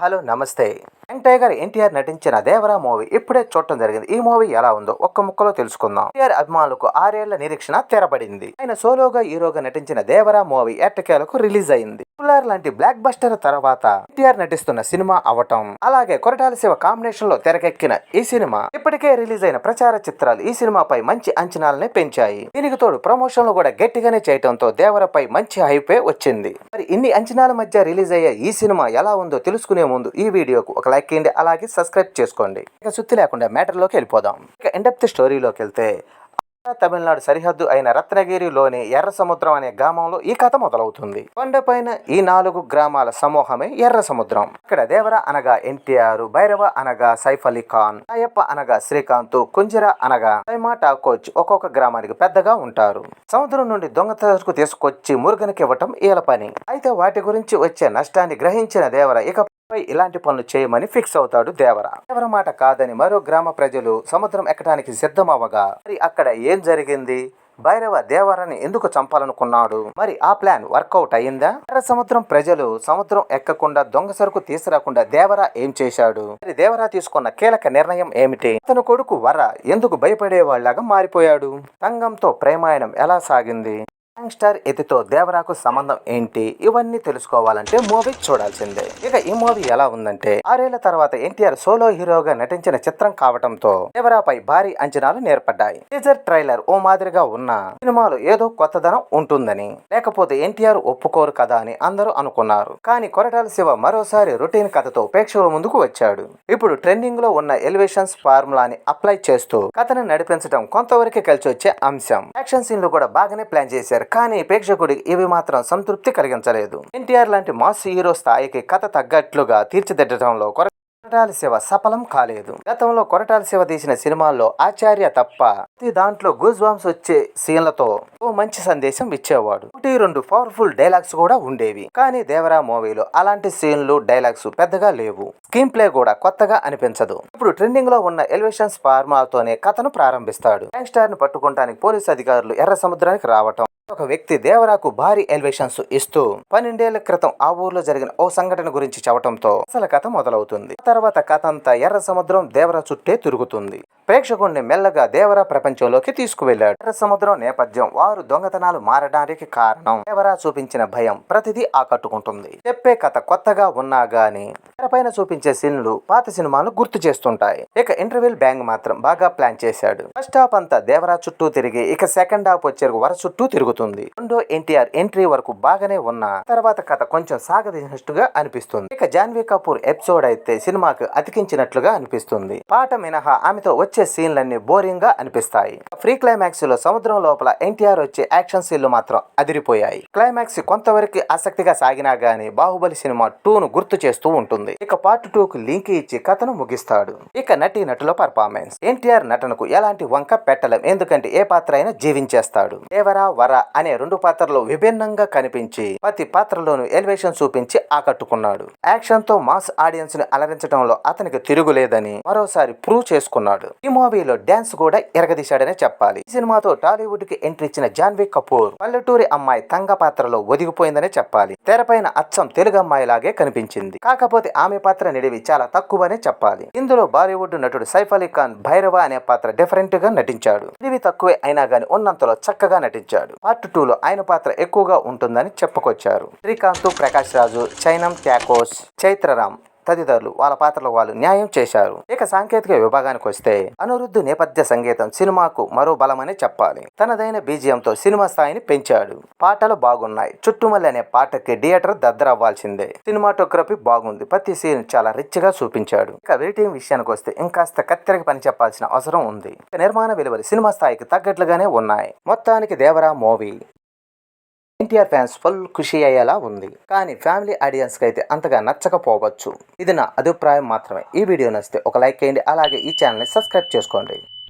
Hello నమస్తే. Young tiger NTR నటించిన Devara movie ఇప్పుడే చూడటం జరిగింది. ఈ మూవీ ఎలా ఉందో ఒక్క ముక్కలో తెలుసుకుందాం. ఎన్టీఆర్ అభిమానులకు ఆరేళ్ళ నిరీక్షణ తెరబడింది. ఆయన సోలోగా హీరోగా నటించిన దేవరా మూవీ ఎట్టకేలకు రిలీజ్ అయింది. పుల్లార్ లాంటి బ్లాక్ బస్టర్ తర్వాత ఎన్టీఆర్ నటిస్తున్న సినిమా అవటం అలాగే కొరటాల శివ కాంబినేషన్లో తెరకెక్కిన ఈ సినిమా ఇప్పటికే రిలీజ్ అయిన ప్రచార చిత్రాలు ఈ సినిమాపై మంచి అంచనాలని పెంచాయి. దీనికి తోడు ప్రమోషన్లు కూడా గట్టిగానే చేయటంతో దేవరపై మంచి హైపే వచ్చింది. మరి ఇన్ని అంచనాల మధ్య రిలీజ్ అయ్యే ఈ సినిమా ఎలా ఉందో తెలుసుకునే ముందు ఈ వీడియోకు ఒక లైక్ ఇవ్వండి అలాగే సబ్స్క్రైబ్ చేసుకోండి. ఇక సుత్తి లేకుండా మ్యాటర్లోకి వెళ్ళిపోదాం. ఇక ఎండెప్త్ స్టోరీలోకి వెళ్తే తమిళనాడు సరిహద్దు అయిన రత్నగిరిలోని ఎర్ర సముద్రం అనే గ్రామంలో ఈ కథ మొదలవుతుంది. కొండపైన ఈ నాలుగు గ్రామాల సమూహమే ఎర్ర సముద్రం ఇక్కడ దేవర అనగా ఎన్టీఆర్ భైరవ అనగా సైఫ్ అలీ ఖాన్ అయ్యప్ప అనగా శ్రీకాంత్ కుంజర అనగా సైమా టాకోచ్ ఒక్కొక్క గ్రామానికి పెద్దగా ఉంటారు. సముద్రం నుండి దొంగతకు తీసుకొచ్చి మురుగనికి ఇవ్వటం ఈల పని. అయితే వాటి గురించి వచ్చే నష్టాన్ని గ్రహించిన దేవర ఇక ఇలాంటి పనులు చేయమని ఫిక్స్ అవుతాడు దేవర. దేవర మాట కాదని మరో గ్రామ ప్రజలు సముద్రం ఎక్కడానికి సిద్ధమవగా మరి అక్కడ ఏం జరిగింది? భైరవ దేవరని ఎందుకు చంపాలనుకున్నాడు? మరి ఆ ప్లాన్ వర్కౌట్ అయిందా? ఎర్ర సముద్రం ప్రజలు సముద్రం ఎక్కకుండా దొంగ సరుకు తీసుకురాకుండా దేవర ఏం చేశాడు? మరి దేవరా తీసుకున్న కీలక నిర్ణయం ఏమిటి? అతను కొడుకు వర ఎందుకు భయపడేవాళ్ళాగా మారిపోయాడు? సంగంతో ప్రేమాయణం ఎలా సాగింది? యంగ్స్టర్ ఎతితో దేవరాకు సంబంధం ఏంటి? ఇవన్నీ తెలుసుకోవాలంటే మూవీ చూడాల్సిందే. ఇక ఈ మూవీ ఎలా ఉందంటే ఆరేళ్ళ తర్వాత ఎన్టీఆర్ సోలో హీరోగా నటించిన చిత్రం కావటంతో దేవరాపై భారీ అంచనాలు నేర్పడ్డాయి. టీజర్ ట్రైలర్ ఓ మాదిరిగా ఉన్న సినిమాలో ఏదో కొత్తదనం ఉంటుందని లేకపోతే ఎన్టీఆర్ ఒప్పుకోరు కదా అని అందరూ అనుకున్నారు. కానీ కొరటాల శివ మరోసారి రొటీన్ కథతో ప్రేక్షకుల ముందుకు వచ్చాడు. ఇప్పుడు ట్రెండింగ్లో ఉన్న ఎలివేషన్స్ ఫార్ములాని అప్లై చేస్తూ కథను నడిపించడం కొంతవరకు కలిసి వచ్చే అంశం. యాక్షన్ సీన్లు కూడా బాగానే ప్లాన్ చేశారు. కానీ ప్రేక్షకుడి ఇవి మాత్రం సంతృప్తి కలిగించలేదు. ఎన్టీఆర్ లాంటి మాస్ హీరో స్థాయికి కథ తగ్గట్లుగా తీర్చిదిద్దడంలో కొరటాల శివ సఫలం కాలేదు. గతంలో కొరటాల శివ తీసిన సినిమాల్లో ఆచార్య తప్ప ప్రతి దాంట్లో గూజ్ బాంబ్స్ వచ్చే సీన్లతో ఓ మంచి సందేశం ఇచ్చేవాడు. ఒకటి రెండు పవర్ఫుల్ డైలాగ్స్ కూడా ఉండేవి. కానీ దేవరా మూవీలో అలాంటి సీన్లు డైలాగ్స్ పెద్దగా లేవు. స్క్రీన్ ప్లే కూడా కొత్తగా అనిపించదు. ఇప్పుడు ట్రెండింగ్లో ఉన్న ఎలివేషన్స్ ఫార్మాతోనే కథను ప్రారంభిస్తాడు. గ్యాంగ్స్టార్ని పట్టుకుంటానికి పోలీస్ అధికారులు ఎర్ర సముద్రానికి రావటం. ఒక వ్యక్తి దేవరాకు భారీ ఎలివేషన్స్ ఇస్తూ పన్నెండేళ్ళ క్రితం ఆ ఊర్లో జరిగిన ఓ సంఘటన గురించి చెప్పడంతో అసలు కథ మొదలవుతుంది. తర్వాత తర్వాత కథ అంతా ఎర్ర సముద్రం దేవర చుట్టే తిరుగుతుంది. ప్రేక్షకుణ్ణి మెల్లగా దేవర ప్రపంచంలోకి తీసుకువెళ్ళాడు. ఎర్ర సముద్రం నేపథ్యం వారు దొంగతనాలు మారడానికి కారణం. దేవరా చూపించిన భయం ప్రతిదీ ఆకట్టుకుంటుంది. చెప్పే కథ కొత్తగా ఉన్నా గానీ తెరపైన చూపించే సీన్లు పాత సినిమాలు గుర్తు చేస్తుంటాయి. ఇక ఇంటర్వెల్ బ్యాంగ్ మాత్రం బాగా ప్లాన్ చేశాడు. ఫస్ట్ హాఫ్ అంతా దేవరా చుట్టూ తిరిగి ఇక సెకండ్ హాఫ్ వచ్చే వర చుట్టూ తిరుగుతుంది. రెండో ఎన్టీఆర్ ఎంట్రీ వరకు బాగానే ఉన్నా తర్వాత కథ కొంచెం సాగదీసినట్టుగా అనిపిస్తుంది. ఇక జాన్వీ కపూర్ ఎపిసోడ్ అయితే సినిమాకు అతికించినట్లుగా అనిపిస్తుంది. పాట మినహా ఆమెతో వచ్చే సీన్లన్నీ బోరింగ్గా అనిపిస్తాయి ఫ్రీ క్లైమాక్స్లో సముద్రం లోపల ఎన్టీఆర్ వచ్చే యాక్షన్ సీన్లు మాత్రం అదిరిపోయాయి. క్లైమాక్స్ కొంతవరకు ఆసక్తిగా సాగినా గానీ బాహుబలి సినిమా టూ ను గుర్తు చేస్తూ ఉంటుంది. ఇక పార్ట్ టూ కు లింక్ ఇచ్చి కథను ముగిస్తాడు. ఇక నటి నటుల పర్ఫార్మెన్స్ ఎన్టీఆర్ నటనకు ఎలాంటి వంక పెట్టలేం. ఎందుకంటే ఏ పాత్ర అయినా జీవించేస్తాడు. దేవరా వర అనే రెండు పాత్రలు విభిన్నంగా కనిపించి ప్రతి పాత్రలోనూ ఎలివేషన్ చూపించి ఆకట్టుకున్నాడు. యాక్షన్తో మాస్ ఆడియన్స్ని అలరించడంలో అతనికి తిరుగులేదని మరోసారి ప్రూవ్ చేసుకున్నాడు. ఈ మూవీలో డాన్స్ కూడా ఎరగదీశాడనే చెప్పాలి. ఈ సినిమాతో టాలీవుడ్కి ఎంట్రీ ఇచ్చిన జాన్వీ కపూర్ పల్లెటూరి అమ్మాయి తంగ పాత్రలో ఒదిగిపోయిందనే చెప్పాలి. తెరపైన అచ్చం తెలుగు అమ్మాయి లాగే కనిపించింది. కాకపోతే ఆమె పాత్ర నిడివి చాలా తక్కువనే చెప్పాలి. ఇందులో బాలీవుడ్ నటుడు సైఫ్ అలీ ఖాన్ భైరవ అనే పాత్ర డిఫరెంట్గా నటించాడు. నిడివి తక్కువే అయినా గాని ఉన్నంతలో చక్కగా నటించాడు. పార్ట్ టూ లో ఆయన పాత్ర ఎక్కువగా ఉంటుందని చెప్పుకొచ్చారు. శ్రీకాంత్ ప్రకాష్ రాజు చైనం ట్యాకోస్ చైత్రరామ్ తదితరులు వాళ్ళ పాత్రలో వాళ్ళు న్యాయం చేశారు. ఇక సాంకేతిక విభాగానికి వస్తే అనురుద్ధు నేపథ్య సంగీతం సినిమాకు మరో బలమని చెప్పాలి. తనదైన బీజియంతో సినిమా స్థాయిని పెంచాడు. పాటలు బాగున్నాయి. చుట్టుమల్లి అనే పాటకి థియేటర్ దద్దరవ్వాల్సిందే. సినిమాటోగ్రఫీ బాగుంది. ప్రతి సీన్ చాలా రిచ్గా చూపించాడు. ఇక రేటింగ్ విషయానికి వస్తే ఇంకాస్త కత్తెరకి పని చెప్పాల్సిన అవసరం ఉంది. నిర్మాణ విలువలు సినిమా స్థాయికి తగ్గట్లుగానే ఉన్నాయి. మొత్తానికి Devara movie. NTR fans full ఖుషి అయ్యేలా ఉంది. కానీ ఫ్యామిలీ ఆడియన్స్కి అయితే అంతగా నచ్చకపోవచ్చు. ఇది నా అభిప్రాయం మాత్రమే. ఈ వీడియో నచ్చితే ఒక లైక్ చేయండి. అలాగే ఈ ఛానల్ని సబ్స్క్రైబ్ చేసుకోండి.